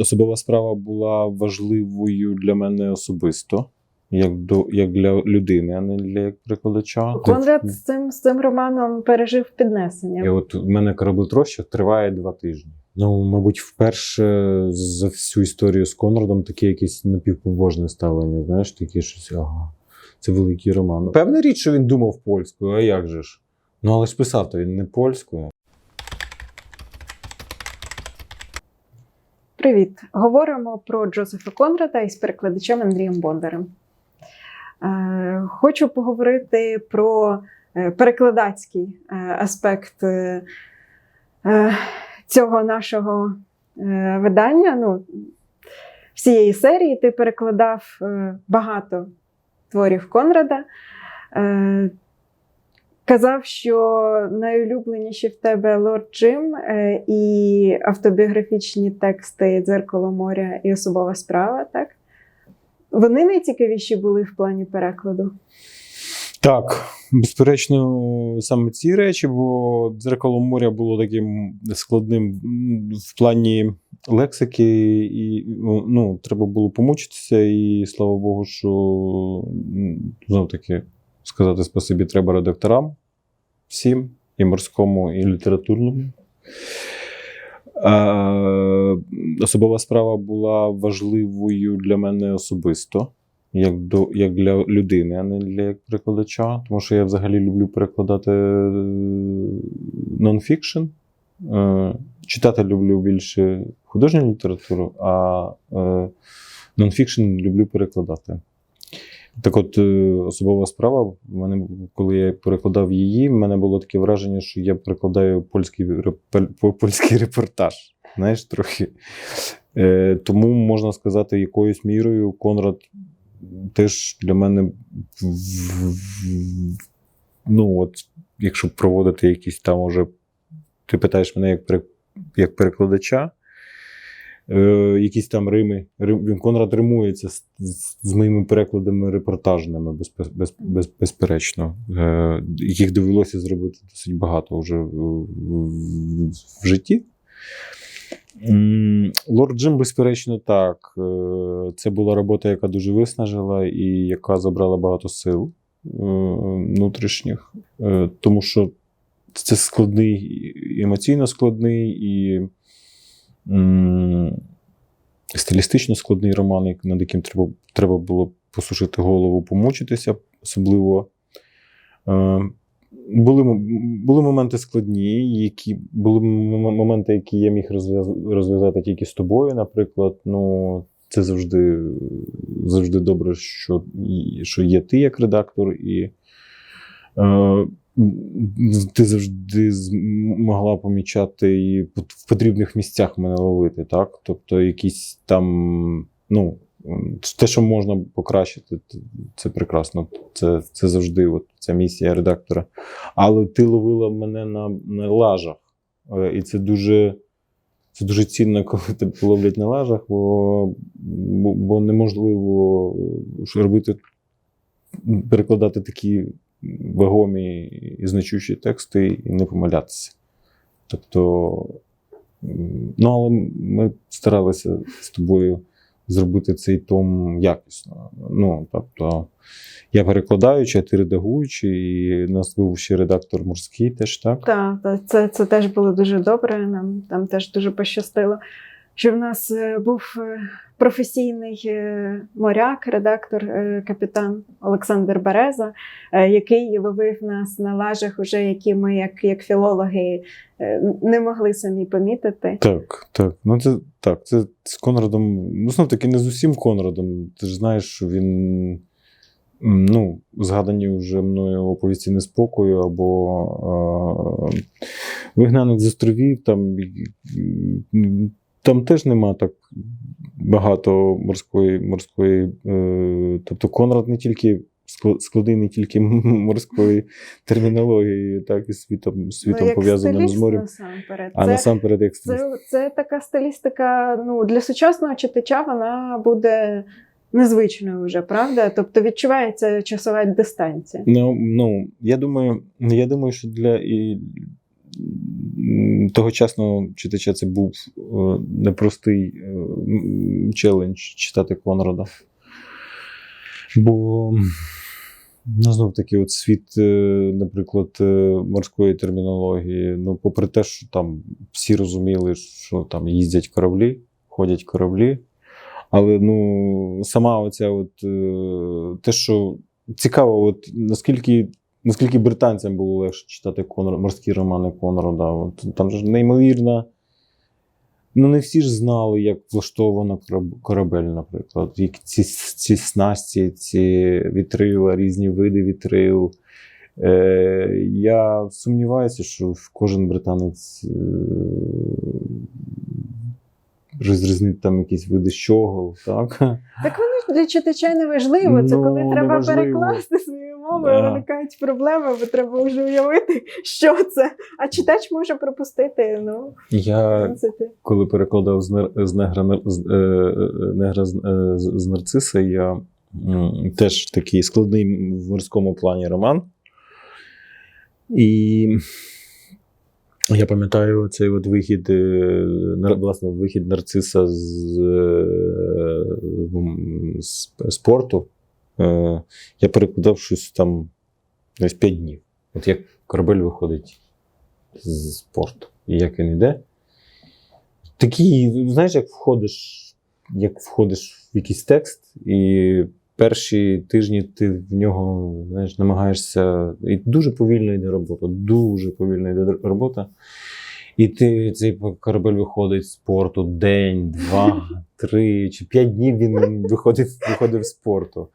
особова справа була важливою для мене особисто, як, до, як для людини, а не для як перекладача. Конрад з цим, з цим романом пережив піднесення. І от у мене кораблетрощик триває два тижні. Ну, мабуть, вперше за всю історію з Конрадом таке якесь напівпобожне ставлення. Знаєш, таке щось, ага, це великий роман. Певна річ, що він думав польською, а як же ж? Ну, але ж писав то він не польською. Привіт! Говоримо про Джозефа Конрада із перекладачем Андрієм Бондарем. Е, Хочу поговорити про е, перекладацький е, аспект цього нашого видання. Ну, всієї серії ти перекладав багато творів Конрада. Казав, що найулюбленіші в тебе Лорд Джим е, і автобіографічні тексти Дзеркало моря і особова справа, так? Вони найцікавіші були в плані перекладу. Так, безперечно, саме ці речі, бо дзеркало моря було таким складним в плані лексики, і ну, треба було помучитися, і слава Богу, що знов таки сказати спасибі треба редакторам всім, і морському, і літературному. Е, особова справа була важливою для мене особисто як, до, як для людини, а не для як перекладача. Тому що я взагалі люблю перекладати е, нонфікшн. Е, Читати люблю більше художню літературу, а е, нонфікшн люблю перекладати. Так от, е, особова справа, в мене, коли я перекладав її, в мене було таке враження, що я перекладаю польський, польський репортаж. Знаєш, трохи. Е, тому можна сказати, якоюсь мірою Конрад теж для мене, ну, от, якщо проводити якісь там уже, ти питаєш мене як, як перекладача, е, якісь там рими. Рим, Конрад римується з, з, з моїми перекладами репортажними, без, без, без, безперечно, е, яких довелося зробити досить багато вже в, в, в житті. Лорд Джим, безперечно, так. Е, Це була робота, яка дуже виснажила і яка забрала багато сил е, внутрішніх, тому що це складний, емоційно складний і стилістично складний роман, над яким треба, треба було посушити голову, помучитися, особливо. Е, були, були моменти складні, які були моменти, які я міг розв'язати тільки з тобою, наприклад. Ну, це завжди, завжди добре, що, що є ти як редактор, і е, ти завжди могла помічати і в потрібних місцях мене ловити, так? Тобто, якісь там, ну, те, що можна покращити, це прекрасно. Це, це завжди от, ця місія редактора. Але ти ловила мене на, на лажах. Е, І це дуже, це дуже цінно, коли тебе ловлять на лажах, бо, бо, бо неможливо е, робити, перекладати такі вагомі і значущі тексти і не помилятися. Тобто, ну, але ми старалися з тобою зробити цей том якісно. Ну, тобто, я перекладаючи, а ти редагуючий, і нас був ще редактор морський теж, так? Так, та, це, це теж було дуже добре. Нам там теж дуже пощастило, що в нас е, був е, професійний е, моряк, редактор, е, капітан Олександр Береза, е, який ловив нас на лажах, уже які ми, як, як філологи, не могли самі помітити. Так, так. Ну це так, це з Конрадом. Ну, знов таки, не з усім Конрадом. Ти ж знаєш, що він. Ну, згадані вже мною оповісті неспокою або е, вигнаник з островів, там, там теж нема так багато морської. морської е, тобто Конрад не тільки скла- складний не тільки морської термінології, так і світом, світом Ну, пов'язаним з морем. насамперед. А Це- насамперед, як стиліст. Це, це така стилістика. Ну, для сучасного читача вона буде незвичною вже, правда? Тобто відчувається часова дистанція. Ну, ну я думаю, я думаю, що для і тогочасного читача це був е, непростий е, челендж читати Конрада. Бо ну, знов таки, от світ, е, наприклад, морської термінології, ну, попри те, що там всі розуміли, що там їздять кораблі, ходять кораблі. Але ну, сама оця от, те, що цікаво, от, наскільки, наскільки британцям було легше читати Конрад, морські романи Конрада. От, там ж неймовірно. Ну, не всі ж знали, як влаштовано корабель, наприклад. Як ці, ці снасті, ці вітрила, різні види вітрил. Е, я сумніваюся, що кожен британець е, розрізнить там якісь види щогол, так? Так воно для читача не важливо. Це Ну, коли треба перекласти свою мовою, Да. виникають проблеми, бо треба вже уявити, що це. А читач може пропустити. Ну, Я коли перекладав з, з негра, з, е, е, негра з, е, з- з нарциса, я теж такий складний в морському плані роман. І я пам'ятаю цей от вихід, власне, вихід нарциса з, з, з порту. Е, Я перекладав щось там десь 5 днів. От як корабель виходить з порту, і як він йде. Такий, знаєш, як входиш, як входиш в якийсь текст, і перші тижні ти в нього знаєш, намагаєшся. І дуже повільно йде робота, дуже повільно йде робота. І ти цей корабель виходить з порту день, два, три чи п'ять днів він виходить, виходив з порту.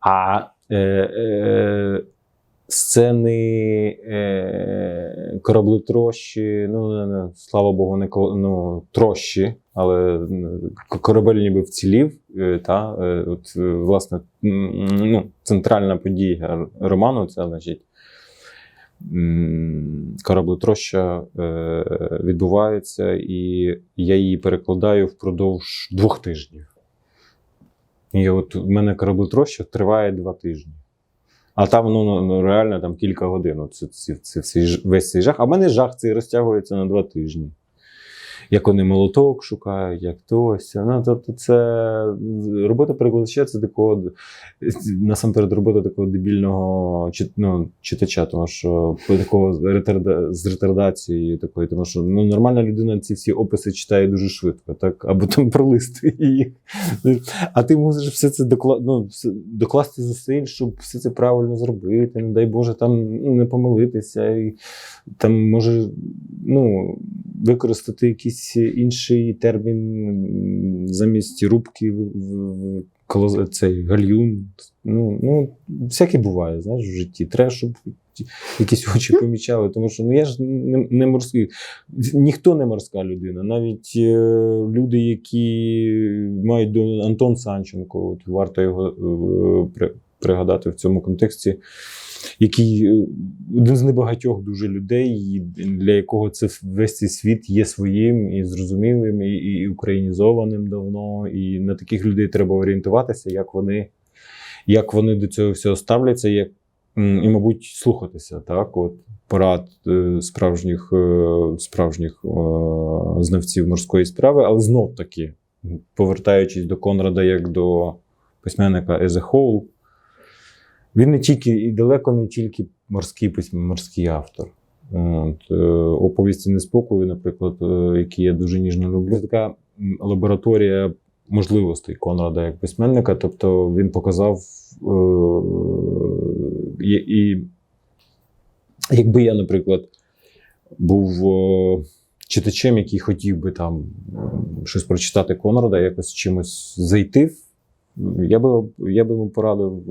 А е, е, сцени е, кораблетрощі, ну, не- не, слава Богу, не ну, трощі, але корабель ніби вцілів. е, Та, е, от, власне, ну, центральна подія роману це значить. Кораблетроща е, відбувається, і я її перекладаю впродовж двох тижнів. І от в мене кораблетроща триває два тижні. А там ну, ну, ну, реально там кілька годин. Це, це, це, це, весь цей жах. А в мене жах цей розтягується на два тижні. Як вони молоток шукають, як тось. Ну, тобто, це робота перекладача це такого насамперед робота такого дебільного ну, читача, тому що такого з ретардацією такої, тому що ну, нормальна людина ці всі описи читає дуже швидко, так? або там пролистує їх. А ти мусиш все це докла... ну, докласти зусиль, щоб все це правильно зробити. Не дай Боже, там не помилитися. І, там може ну, використати якийсь інший термін замість рубки цей гальюн. Ну, ну, всяке буває, знаєш, в житті. Треба, щоб якісь очі помічали, тому що ну, я ж не, не морський. Ніхто не морська людина. Навіть е, люди, які мають до Антон Санченко, от варто його е, пригадати в цьому контексті, який е, один з небагатьох дуже людей, для якого це весь цей світ є своїм і зрозумілим, і, і українізованим давно. І на таких людей треба орієнтуватися, як вони, як вони до цього всього ставляться, як, і, мабуть, слухатися, так, от порад е, справжніх, е, справжніх знавців морської справи, але знов таки, повертаючись до Конрада як до письменника whole, він не тільки і далеко не тільки морський письмен, морський автор. От, е, оповісті неспокою, наприклад, е, які я дуже ніжно люблю. Така лабораторія можливостей Конрада як письменника. Тобто він показав е, і, і якби я, наприклад, був читачем, який хотів би там щось прочитати Конрада, якось чимось зайти, в- я би, я би йому порадив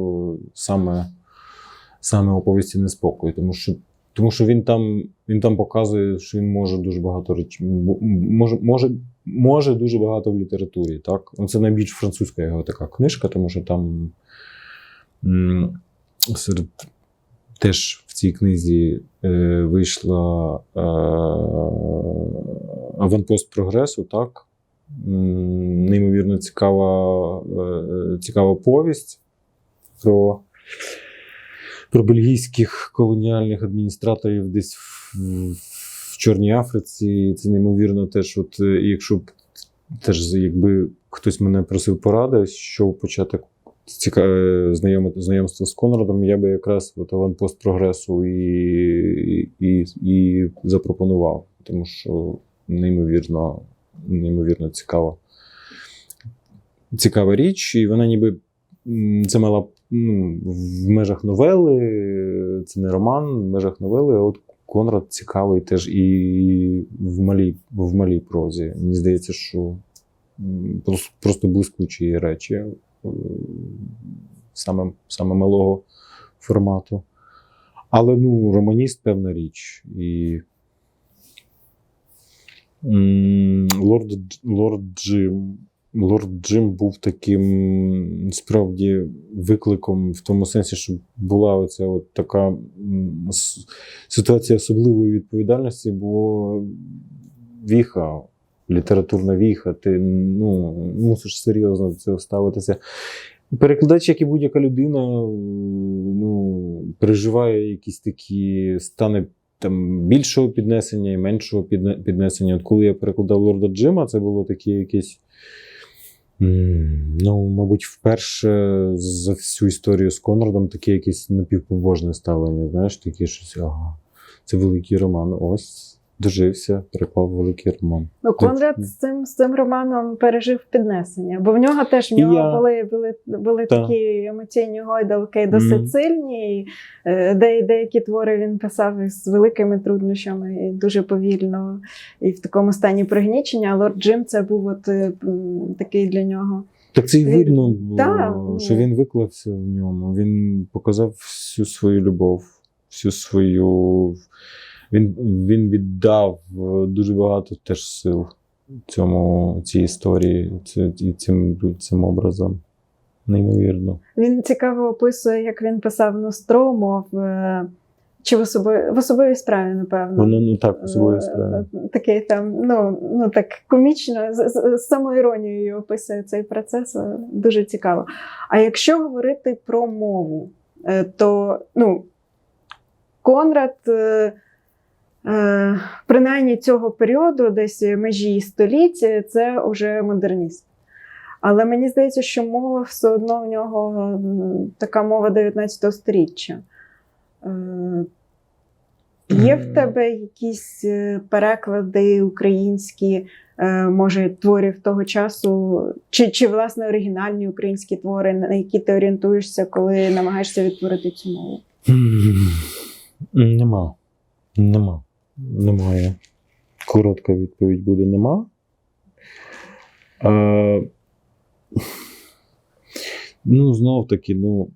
саме, саме оповісті неспокою, тому що, тому що він, там, він там показує, що він може дуже багато речей, може, може, може дуже багато в літературі. Так? Ну, Це найбільш французька його така книжка, тому що там серед теж в цій книзі е, вийшла е, аванпост прогресу, так? Неймовірно цікава, е, цікава повість про, про бельгійських колоніальних адміністраторів десь в, Чорній Африці. Це неймовірно теж, от е, якщо б теж якби хтось мене просив поради, що почати ціка... е, знайомство з Конрадом, я би якраз от аванпост прогресу і, і, і запропонував, тому що неймовірно, неймовірно цікава. Цікава річ, і вона ніби це мала ну, в межах новели, це не роман, в межах новели, а от Конрад цікавий теж і в малій, в малій прозі. Мені здається, що просто блискучі речі е, саме, саме малого формату. Але ну, романіст певна річ. І Лорд, Лорд Джим. Лорд Джим був таким справді викликом в тому сенсі, що була оця от така ситуація особливої відповідальності, бо віха, літературна віха, ти ну, мусиш серйозно до цього ставитися. Перекладач, як і будь-яка людина, ну, переживає якісь такі стани там, більшого піднесення і меншого піднесення. От коли я перекладав Лорда Джима, це було таке якесь. Ну, мабуть, вперше за всю історію з Конрадом таке якесь напівпобожне ставлення. Знаєш, таке щось, ага, це великий роман. Ось дожився, переклав великий роман. Ну, Конрад з цим, з цим романом пережив піднесення, бо в нього теж в нього я. були, були, були Та. такі емоційні гойдалки досить Мгм. сильні. І, е, де, деякі твори він писав із великими труднощами, і дуже повільно, і в такому стані пригнічення. А Лорд Джим це був от, е, такий для нього. Так це й видно, Та, ну. що він виклався в ньому. Він показав всю свою любов, всю свою. Він, він віддав е, дуже багато теж сил цьому, цій історії, і цим, цим образом. Неймовірно. Він цікаво описує, як він писав Нострому в, е, чи в, особи, в особовій справі, напевно. Воно ну так, особливо Е, справа. Такий там, ну, ну так комічно, з, з, з самоіронією описує цей процес. Дуже цікаво. А якщо говорити про мову, то ну, Конрад, принаймні цього періоду, десь межі століття, це вже модерніст. Але мені здається, що мова все одно в нього така мова 19 століття. Е, Є в тебе якісь е, переклади українські, е, може, творів того часу, чи, чи власне оригінальні українські твори, на які ти орієнтуєшся, коли намагаєшся відтворити цю мову? Нема. Нема. Немає. Коротка відповідь буде нема. Е, ну, знов таки, ну,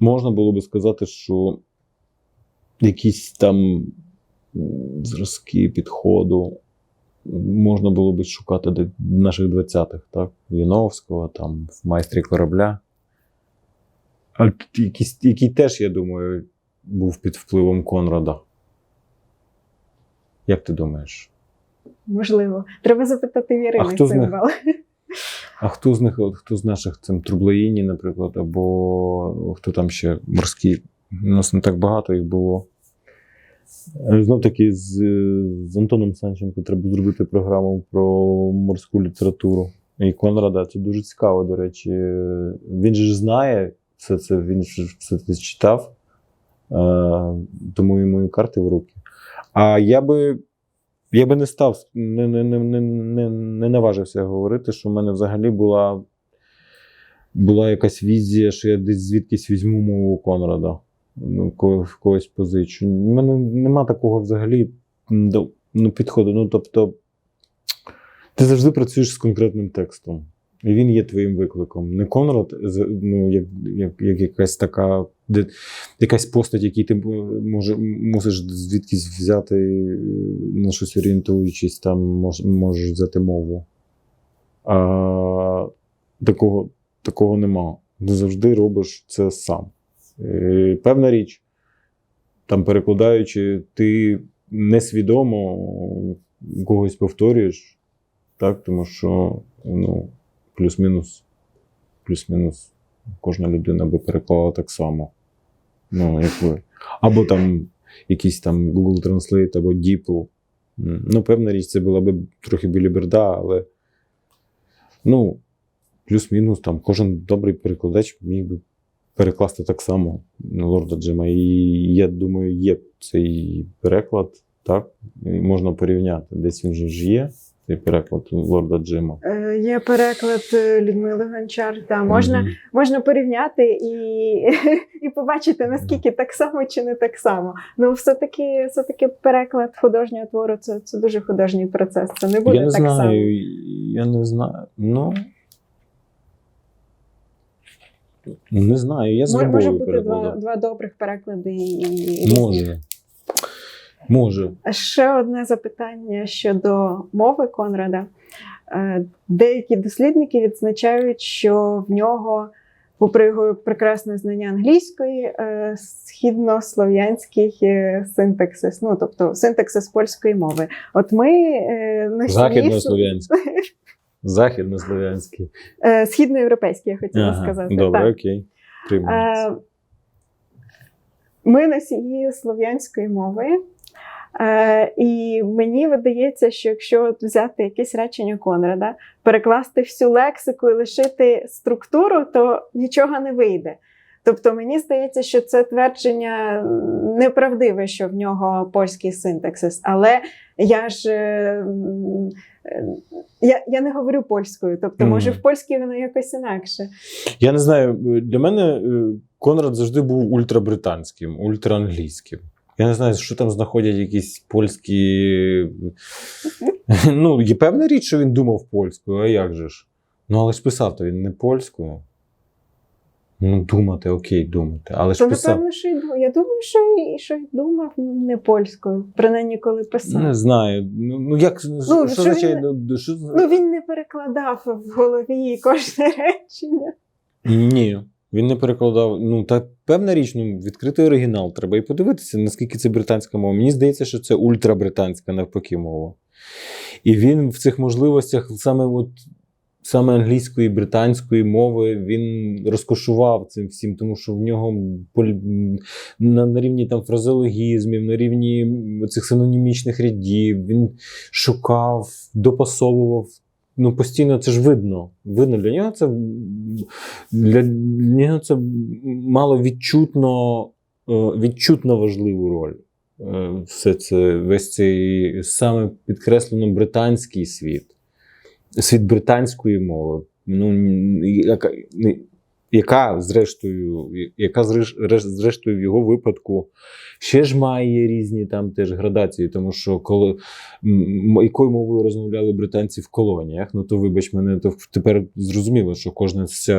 можна було би сказати, що якісь там зразки підходу можна було би шукати в наших 20-х, так? Яновського, там, в майстрі корабля. А якийсь, який теж, я думаю, був під впливом Конрада. Як ти думаєш? Можливо, треба запитати в Ірини А хто з них? А хто з них, от хто з наших цим Трублеїні, наприклад, або хто там ще морські? У нас не так багато їх було. Знов таки з, з Антоном Санченко треба зробити програму про морську літературу. І Конрада це дуже цікаво, до речі. Він же ж знає все це, він ж все це читав, е, тому йому і карти в руки. А я би, я би не став, не, не, не, не, не, наважився говорити, що в мене взагалі була, була якась візія, що я десь звідкись візьму мову Конрада. Ну, когось позичу. У мене нема такого взагалі до- ну, підходу. Ну, тобто, ти завжди працюєш з конкретним текстом. І він є твоїм викликом. Не Конрад, ну, як, як, як якась така, де, якась постать, якій ти б- може, мусиш звідкись взяти, е, на щось орієнтуючись, там мож, можеш взяти мову. А, такого, такого нема. Ти завжди робиш це сам. Е, Певна річ, там перекладаючи, ти несвідомо когось повторюєш, так, тому що ну, плюс-мінус, плюс-мінус кожна людина би переклала так само. Ну, як ви. Або там якийсь там Google Translate, або DeepL. Ну, певна річ, це була б трохи біліберда, але ну, плюс-мінус, там кожен добрий перекладач міг би перекласти так само лорда Джима. І я думаю, є цей переклад, так, можна порівняти. Десь він же ж є, цей переклад лорда Джима. Е, Є переклад е, Людмили Гончар. Та можна, Мгм. можна порівняти і, і побачити, наскільки так само чи не так само. Ну, все-таки, все-таки переклад художнього твору це, це дуже художній процес. Це не буде Я не так само. я не знаю. Ну. Не знаю, я з Може, бути два, два добрих переклади і. Може. Може. Ще одне запитання щодо мови Конрада. Е, Деякі дослідники відзначають, що в нього, попри його прекрасне знання англійської, е, східнослов'янський е, синтаксис, ну тобто синтаксис польської мови. От ми на Західнослов'янський. Західнослов'янський. Східноєвропейський, я хотіла Ага, сказати. Добре, так. окей. Приймається. Ми носії слов'янської мови. Е, і мені видається, що якщо от взяти якесь речення Конрада, перекласти всю лексику і лишити структуру, то нічого не вийде. Тобто мені здається, що це твердження неправдиве, що в нього польський синтаксис. Але я ж е, я, я не говорю польською, тобто, може, в польській воно якось інакше. Я не знаю, для мене е, Конрад завжди був ультрабританським, ультраанглійським. Я не знаю, що там знаходять якісь польські. Ну, є певна річ, що він думав польською, а як же ж? Ну, але ж писав то він не польською. Ну, думати, окей, думати. Але ж писав. напевно, що я думаю, що й що й думав не польською, принаймні коли писав. Не знаю. Ну, ну що, що означає? він- ну, що- Ну він не перекладав в голові кожне речення. Ні, він не перекладав. Ну, та певна річ, ну, відкритий оригінал. Треба і подивитися, наскільки це британська мова. Мені здається, що це ультрабританська навпаки мова. І він в цих можливостях саме от. Саме англійської британської мови він розкошував цим всім, тому що в нього на, на рівні там фразеологізмів, на рівні цих синонімічних рядів він шукав, допасовував ну, постійно це ж видно. Видно для нього це для нього це мало відчутно, е, відчутно важливу роль. Е, Все це весь цей саме підкреслено британський світ, світ британської мови. Ну, яка, зрештою, яка зрештою в його випадку ще ж має різні там теж градації, тому що коли якою мовою розмовляли британці в колоніях, ну то вибач мене, то тепер зрозуміло, що кожна з,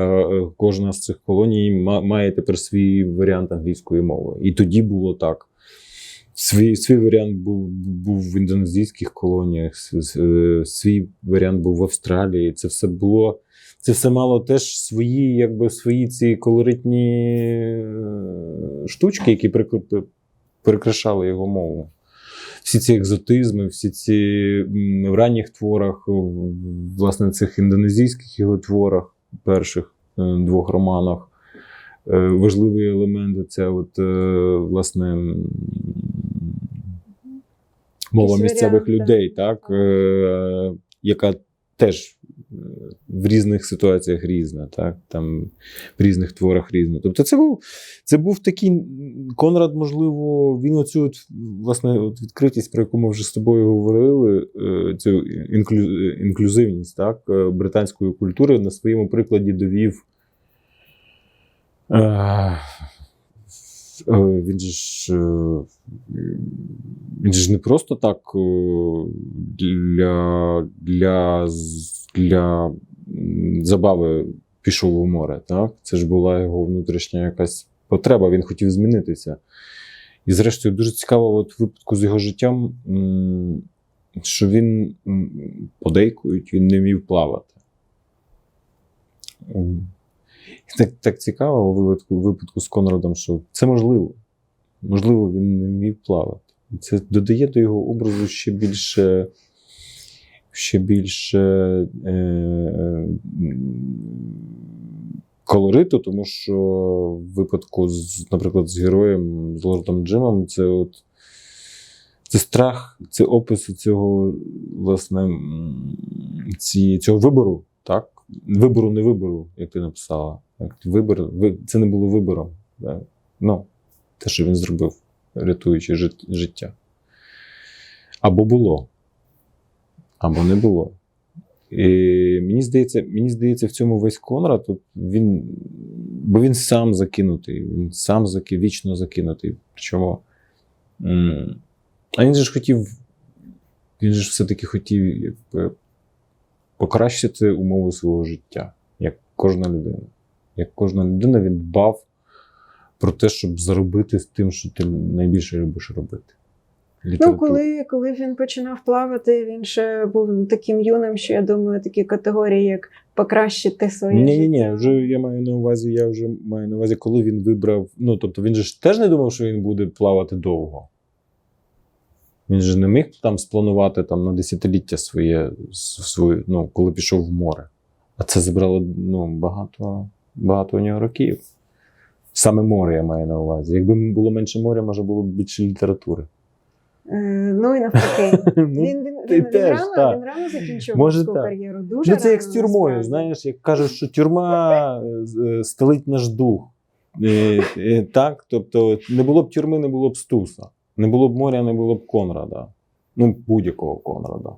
кожна з цих колоній має тепер свій варіант англійської мови. І тоді було так. Свій, свій варіант був, був в індонезійських колоніях, свій варіант був в Австралії. Це все було. Це все мало теж свої, якби свої ці колоритні е, штучки, які перекрашали його мову. Всі ці екзотизми, всі ці в ранніх творах, власне, цих індонезійських його творах, перших е, двох романах. Е, Важливий елемент це от, власне, мова місцевих людей, так, яка теж в різних ситуаціях різна, так, там, в різних творах різна. Тобто це був, це був такий Конрад, можливо, він оцю от, власне, от відкритість, про яку ми вже з тобою говорили, е, цю інклю, інклюзивність так, е, британської культури на своєму прикладі довів. Е, е, Він ж е, він ж не просто так е, для, для, для забави пішов у море. Так? Це ж була його внутрішня якась потреба, він хотів змінитися. І, зрештою, дуже цікаво, от в випадку з його життям, що він подейкують, він не вмів плавати. І Так, так цікаво у випадку, випадку з Конрадом, що це можливо. Можливо, він не вмів плавати. Це додає до його образу ще більше, ще більше е, е, колориту, тому що в випадку, з, наприклад, з героєм, з лордом Джимом, це от. Це страх, це опис цього, власне, ці, цього вибору, так? Вибору, не вибору, як ти написала. Ви- це не було вибором. Так? Ну, те, що він зробив, рятуючи життя. Або було, або не було. І мені здається, мені здається, в цьому весь Конрад, от він, бо він сам закинутий, він сам заки, вічно закинутий. Причому. А він же ж хотів, він же ж все-таки хотів покращити умови свого життя, як кожна людина. Як кожна людина, він дбав про те, щоб заробити з тим, що ти найбільше любиш робити. Ну, коли, коли він починав плавати, він ще був таким юним, що я думаю, такі категорії, як покращити своє Ні, ні, ні, вже я маю на увазі, я вже маю на увазі, коли він вибрав. Ну, тобто він же ж теж не думав, що він буде плавати довго. Він же не міг там спланувати там, на десятиліття своє, своє, ну, коли пішов в море. А це забрало ну, багато, багато у нього років. Саме море я маю на увазі. Якби було менше моря, може було б більше літератури. Е, ну і навпаки. Ну, Він, він, він, він, теж, рано, так. він рано закінчив Може, так. кар'єру. Дуже Ну, це як з тюрмою. насправді. Знаєш, як кажуть, що тюрма е, е, стелить наш дух. Так, тобто не було б тюрми, не було б Стуса. Не було б моря, не було б Конрада. Ну, будь-якого Конрада.